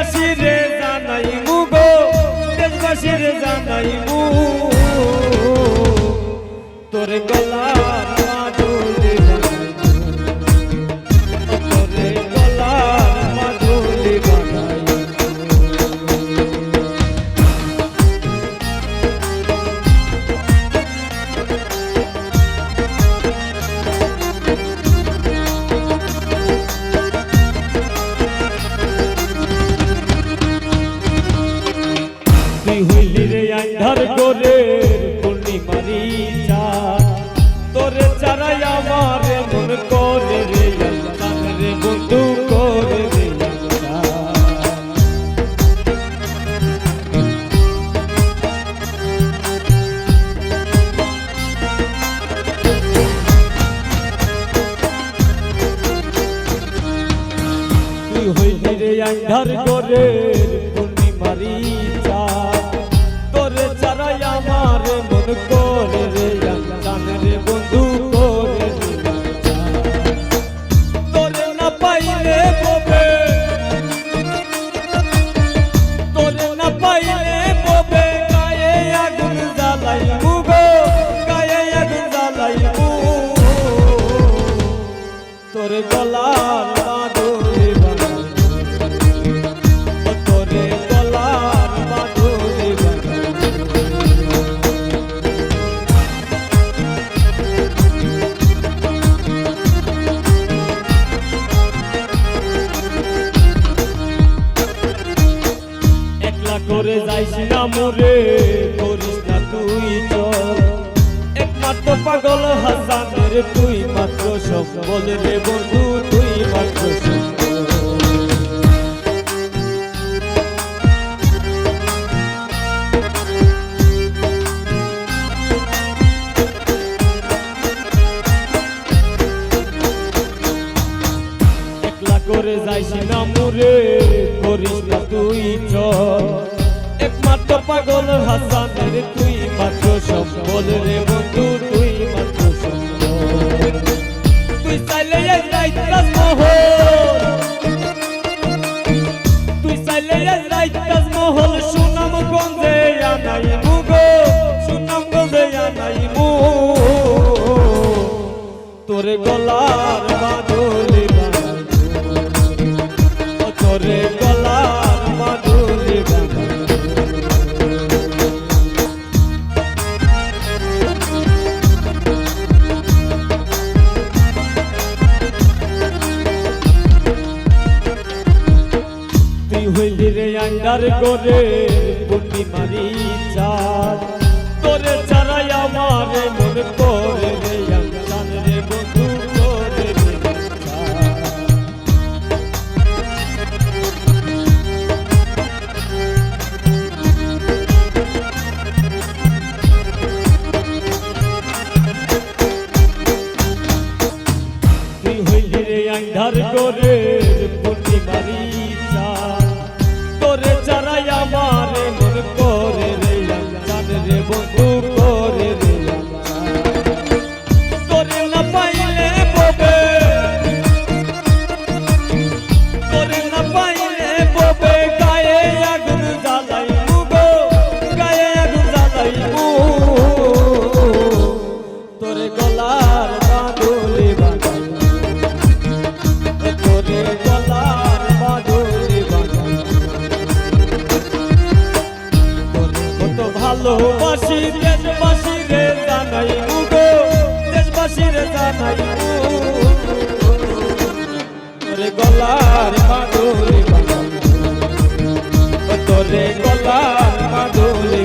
দেশবাসী রে জানাই মুগো দেশবাসী রে জানাই মু তোরে গলার রে আন্ধার করে পূর্ণিমারি চা। তোরে চারাই আমার মন করে রে রে বন্ধু করে রে। তুই হইলি রে করে তোর গলার মাধুরী বানাই। একলা করে যাইস না পাগল হাসানের তুই মাত্র সম্বল রে বন্ধু, তুই মাত্র করে যাইস না মোরে, করিস না তুই চল। একমাত্র পাগল হাসানের তুই মাত্র সম্বল রে বন্ধু তোরে গলার ও তোরে গলার মাদুলি তুই হইলি আন্ধার করে চাঁদ তোরে চারাই আমার মন করে রে আঞ্জান রে বন্ধু, করে রে। তোরে না পাইলে ববে। তোরে না পাইলে ববে। গায়ে গলার ভালোবাসি দেশবাসী রে জানাই মুগো দেশবাসী রে জানাই তোরে গলার মাদুলি তোরে গলার মাদুলি